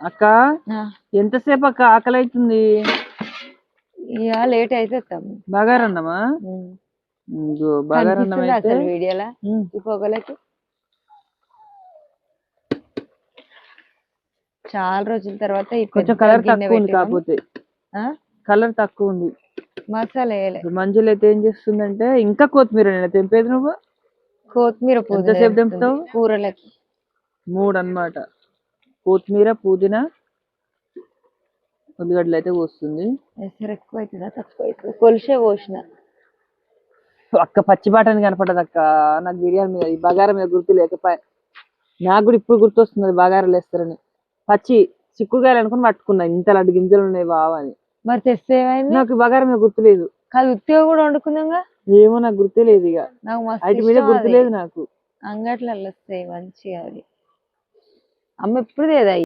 అక్క ఎంతసేపు అక్క ఆకలి అవుతుంది లేట్ అయితే. బాగారన్నమా? బాగారన్నం అయితే? వీడియోలా? ఉమ్. ఈ పొగలకి? చాలా రోజుల తర్వాత కొంచెం కలర్ తక్కువ ఉంది. కాకపోతే. ఆ? కలర్ తక్కువ ఉంది. మసాలా మంజులు అయితే ఏం చేస్తుందంటే ఇంకా కొత్తిమీర నేను. తెంపేది నువ్వు? కొత్తిమీర ఎంతసేపు. తెంపుతావు? కూరలకి. మూడు అన్నమాట కొత్తిమీర పుదీనా ఉల్లిగడ్డలు అయితే ఎసరు ఎక్కువ అవుతుందా తక్కువ అవుతుందా కొలిసే పోసిన. అక్క పచ్చి బాటని కనపడదు అక్క. నాకు బిర్యానీ మీద ఈ బగారా మీద గుర్తు లేకపోయా. నాకు కూడా ఇప్పుడు గుర్తొస్తుంది బగారాలు వేస్తారని. పచ్చి చిక్కుడుకాయలు అనుకుని పట్టుకున్నా ఇంత లడ్డు గింజలు ఉన్నాయి బావ అని. మరి తెస్తే నాకు బగారా మీద గుర్తులేదు కాదు ఉత్తిగా కూడా వండుకుందాంగా? ఏమో నాకు గుర్తే లేదు ఇక. నాకు మీద ఇష్టం అది. గుర్తులేదు నాకు. అంగట్లలో వస్తాయి మంచిగా అది. అమ్మ ఎప్పుడు తేదా